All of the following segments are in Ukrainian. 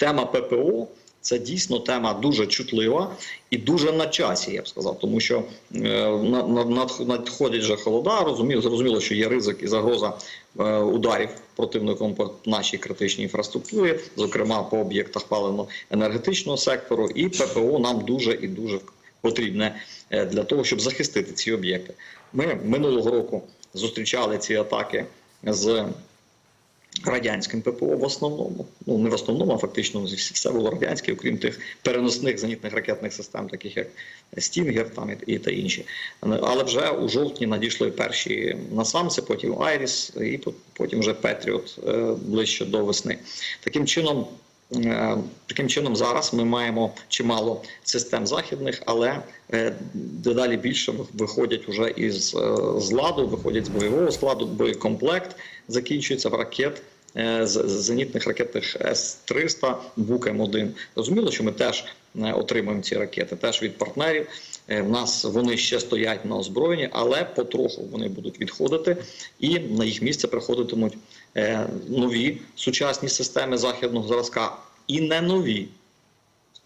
тема ППО. Це дійсно тема дуже чутлива і дуже на часі, я б сказав, тому що е, на- на- надходять вже холода. Розуміло, зрозуміло, що є ризик і загроза е, ударів противником по нашій критичній інфраструктурі, зокрема по об'єктах паливно-енергетичного сектору, і ППО нам дуже і дуже потрібне е, для того, щоб захистити ці об'єкти. Ми минулого року зустрічали ці атаки з радянським ППО в основному. Ну не в основному, а фактично все було радянське, окрім тих переносних зенітних ракетних систем, таких як Стінгер там і, та інші. Але вже у жовтні надійшли перші насамці, потім Айріс, і потім вже Петріот е, ближче до весни. Таким чином. Е, Таким чином, зараз ми маємо чимало систем західних, але е, дедалі більше виходять уже із е, з ладу, виходять з бойового складу, боєкомплект закінчується в ракет. з зенітних ракетних С-300, Бук М1. Зрозуміло, що ми теж отримуємо ці ракети, теж від партнерів. В нас вони ще стоять на озброєнні, але потроху вони будуть відходити, і на їх місце приходитимуть нові сучасні системи західного зразка. І не нові,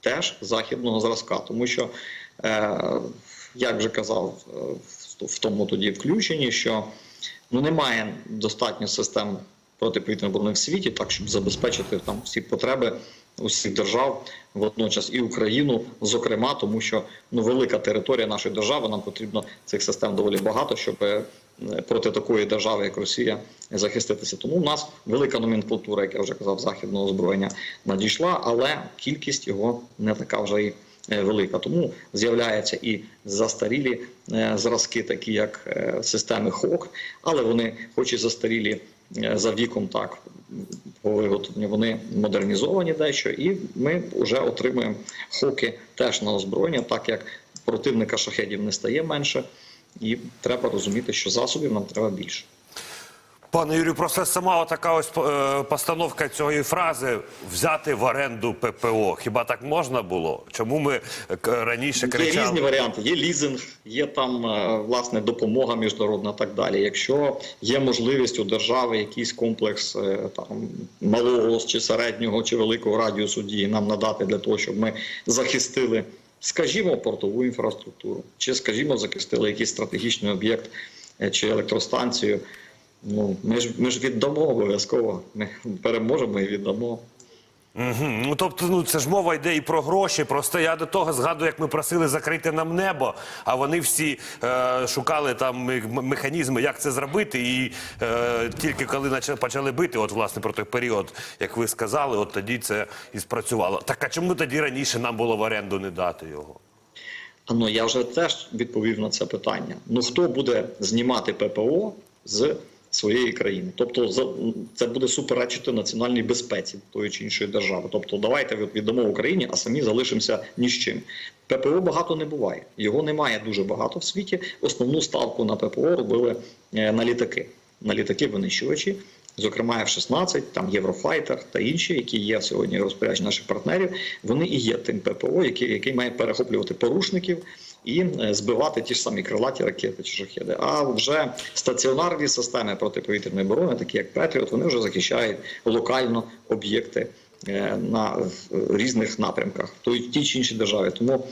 теж західного зразка, тому що, е, як вже казав е, в тому тоді включенні, що ну немає достатньо систем протиповітряної оборони в світі, так щоб забезпечити там всі потреби усіх держав водночас і Україну, зокрема, тому що ну велика територія нашої держави. Нам потрібно цих систем доволі багато, щоб е, проти такої держави, як Росія, захиститися. Тому в нас велика номенклатура, як я вже казав, західного озброєння надійшла, але кількість його не така вже і е, велика. Тому з'являються і застарілі е, зразки, такі як системи ХОК, але вони, хоч і застарілі за віком, так виготовлені, вони модернізовані дещо, і ми вже отримуємо хоки теж на озброєння, так як противника шахедів не стає менше, і треба розуміти, що засобів нам треба більше. Пане Юрію, просто сама така ось е, постановка цієї фрази взяти в оренду ППО. Хіба так можна було? Чому ми е, раніше Є різні варіанти. Є лізинг, є там е, власне допомога міжнародна, і так далі. Якщо є можливість у держави якийсь комплекс там малого чи середнього чи великого радіусу дії нам надати для того, щоб ми захистили, скажімо, портову інфраструктуру, чи скажімо, захистили якийсь стратегічний об'єкт чи електростанцію. Ну ми ж ми ж віддамо обов'язково. Ми переможемо і віддамо. Угу. Ну тобто, ну це ж мова йде і про гроші. Просто я до того згадую, як ми просили закрити нам небо, а вони всі е, шукали там механізми, як це зробити. І е, тільки коли почали бити, от власне про той період, як ви сказали, от тоді це і спрацювало. Так а чому тоді раніше нам було в оренду не дати його? Ну я вже теж відповів на це питання. Ну хто буде знімати ППО з своєї країни? Тобто це буде суперечити національній безпеці тої чи іншої держави. Тобто, давайте від- віддамо Україні, а самі залишимося ні з чим. ППО багато не буває. Його немає дуже багато в світі. Основну ставку на ППО робили е, на літаки. На літаки винищувачі. Зокрема, F-16, там Єврофайтер та інші, які є сьогодні розпоряджені наших партнерів, вони і є тим ППО, який, який має перехоплювати порушників і е, збивати ті ж самі крилаті ракети чи шахеди. А вже стаціонарні системи протиповітряної оборони, такі як Петріот, вони вже захищають локально об'єкти е, на різних напрямках в той тій чи іншій державі. Тому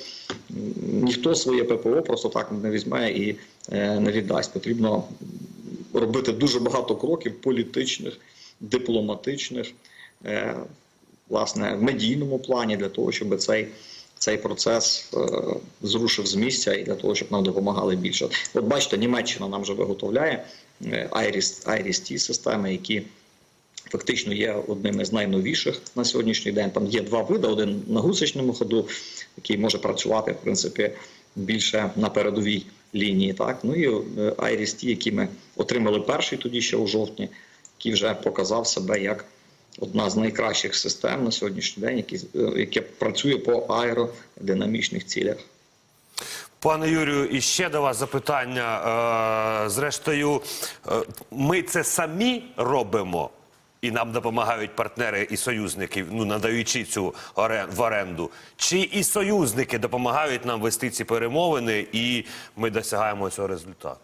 ніхто своє ППО просто так не візьме і е, не віддасть. Потрібно робити дуже багато кроків політичних, дипломатичних, власне, в медійному плані для того, щоб цей. Цей процес е, зрушив з місця і для того, щоб нам допомагали більше. От бачите, Німеччина нам вже виготовляє е, Iris, Iris T системи, які фактично є одним із найновіших на сьогоднішній день. Там є два види: один на гусечному ходу, який може працювати в принципі більше на передовій лінії. Так ну і е, Iris T, який ми отримали перший тоді ще у жовтні, який вже показав себе як одна з найкращих систем на сьогоднішній день, які, е, працює по аеродинамічних цілях. Пане Юрію, і ще до вас запитання. Е, Зрештою, е, ми це самі робимо, і нам допомагають партнери і союзники, ну надаючи цю в оренду. Чи і союзники допомагають нам вести ці перемовини, і ми досягаємо цього результату?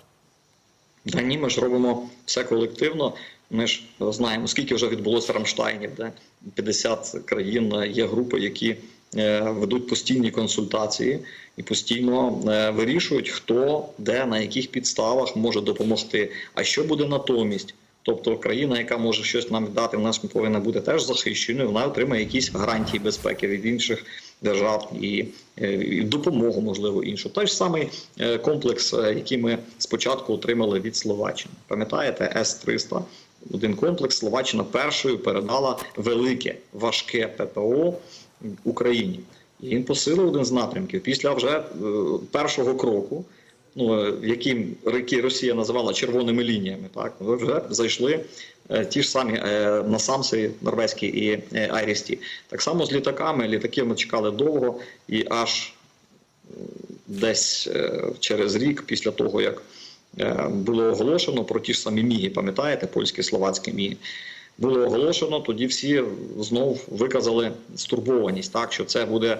Та ні, ми ж робимо все колективно. Ми ж знаємо, скільки вже відбулося Рамштайнів, де 50 країн е, є групи, які е, ведуть постійні консультації і постійно е, вирішують, хто де на яких підставах може допомогти. А що буде натомість? Тобто країна, яка може щось нам дати, в нас повинна бути теж захищеною. Вона отримає якісь гарантії безпеки від інших держав і, і допомогу, можливо, іншу. Той ж самий комплекс, який ми спочатку отримали від Словаччини. Пам'ятаєте, С-300? Один комплекс Словаччина першою передала велике важке ППО Україні. І він посилив один з напрямків після вже е, першого кроку ну, е, які які Росія називала червоними лініями. Так ви вже зайшли е, ті ж самі е, насамси норвезькі і Айрісті. Так само з літаками. Літаки ми чекали довго і аж десь через рік після того, як було оголошено про ті ж самі міги, пам'ятаєте, польські словацькі міги. Було оголошено, тоді всі знов виказали стурбованість, так що це буде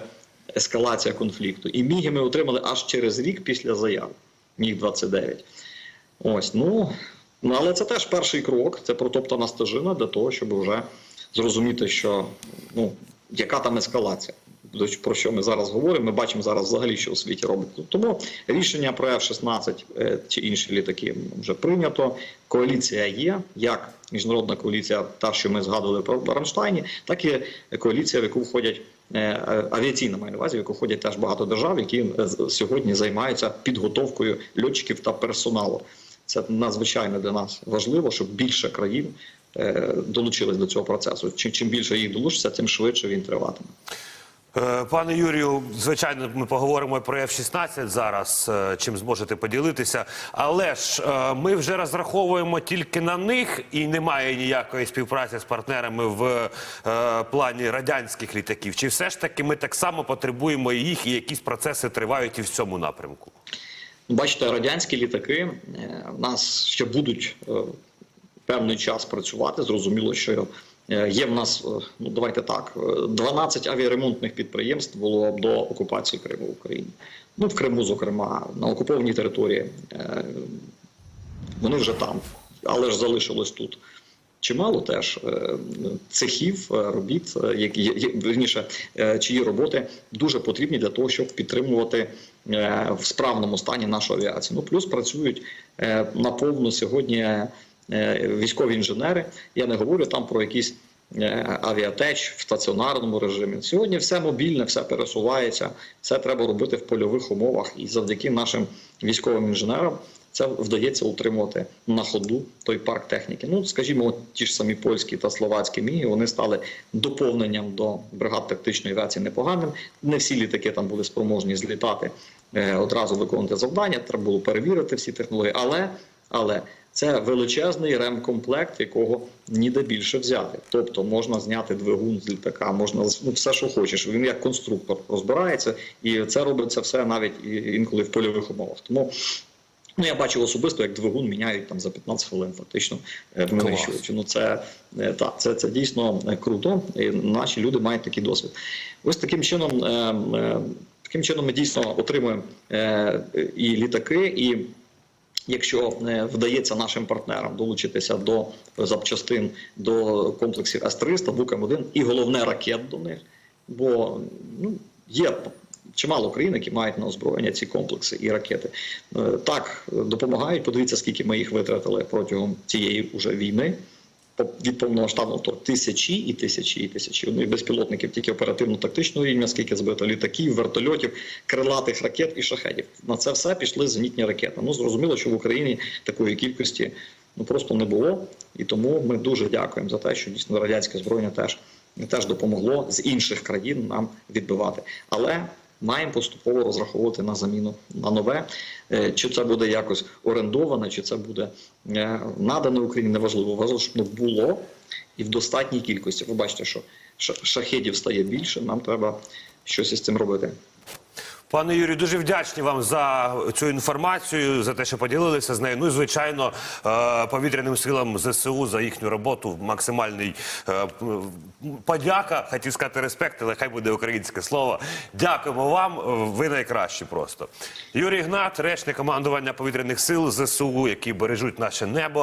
ескалація конфлікту. І міги ми отримали аж через рік після заяв. Міг 29. Ось, ну, ну але це теж перший крок, це протоптана стежина для того, щоб вже зрозуміти, що ну, яка там ескалація. Про що ми зараз говоримо? Ми бачимо зараз взагалі, що у світі робить. Тому рішення про F-16 е, чи інші літаки вже прийнято. Коаліція є, як міжнародна коаліція, та що ми згадували про Рамштайні, так і коаліція, в яку входять е, е, авіаційна маю на увазі, в яку входять теж багато держав, які сьогодні займаються підготовкою льотчиків та персоналу. Це надзвичайно для нас важливо, щоб більше країн долучились до цього процесу. Чим більше їх долучиться, тим швидше він триватиме. Е, Пане Юрію, звичайно, ми поговоримо про F-16 зараз, е, чим зможете поділитися. Але ж е, ми вже розраховуємо тільки на них, і немає ніякої співпраці з партнерами в плані радянських літаків. Чи все ж таки ми так само потребуємо їх, і якісь процеси тривають і в цьому напрямку? Бачите, радянські літаки в нас ще будуть певний час працювати. Зрозуміло, що є в нас, е, ну давайте так, е, 12 авіаремонтних підприємств було до окупації Криму в Україні. Ну, в Криму, зокрема, на окупованій території. Е, Вони вже там, але ж залишилось тут. Чимало теж е, цехів, е, робіт, е, які є- є- вірніше, е, чиї роботи дуже потрібні для того, щоб підтримувати е, в справному стані нашу авіацію. Ну плюс працюють е, наповну сьогодні е, військові інженери. Я не говорю там про якісь е, авіатеч в стаціонарному режимі. Сьогодні все мобільне, все пересувається, все треба робити в польових умовах, і завдяки нашим військовим інженерам це вдається утримувати на ходу той парк техніки. Ну, скажімо, ті ж самі польські та словацькі міги вони стали доповненням до бригад тактичної авіації непоганим. Не всі літаки там були спроможні злітати е, одразу виконувати завдання. Треба було перевірити всі технології, але але. Це величезний ремкомплект, якого ніде більше взяти. Тобто можна зняти двигун з літака, можна ну, все, що хочеш. Він як конструктор розбирається, і це робиться все навіть інколи в польових умовах. Тому Ну, я бачив особисто, як двигун міняють там за 15 хвилин, фактично е, винищуючи. Ну це е, так, це, це дійсно е, круто. І наші люди мають такий досвід. Ось таким чином, е, е, таким чином ми дійсно отримуємо і літаки, і якщо е, вдається нашим партнерам долучитися до запчастин до комплексів С-300, Букам-1 і головне ракет до них, бо ну, є чимало країн, які мають на озброєння ці комплекси і ракети. Е, Так, допомагають. Подивіться, скільки ми їх витратили протягом цієї уже війни. Від повномасштабного то тисячі і тисячі і тисячі. Ну і безпілотників тільки оперативно-тактичного рівня, скільки збито літаків, вертольотів, крилатих ракет і шахедів. На це все пішли зенітні ракети. Ну зрозуміло, що в Україні такої кількості ну просто не було. І тому ми дуже дякуємо за те, що дійсно радянське зброєння теж, теж допомогло з інших країн нам відбивати. Але маємо поступово розраховувати на заміну на нове. Е, Чи це буде якось орендоване, чи це буде е, надане Україні, неважливо. Важливо, щоб воно було і в достатній кількості. Ви бачите, що ша- шахедів стає більше, нам треба щось із цим робити. Пане Юрію, дуже вдячні вам за цю інформацію, за те, що поділилися з нею. Ну і звичайно, е, повітряним силам ЗСУ за їхню роботу. Максимальний е, подяка. Хотів сказати респект, але хай буде українське слово. Дякуємо вам. Ви найкращі просто. Юрій Гнат, речник командування повітряних сил ЗСУ, які бережуть наше небо.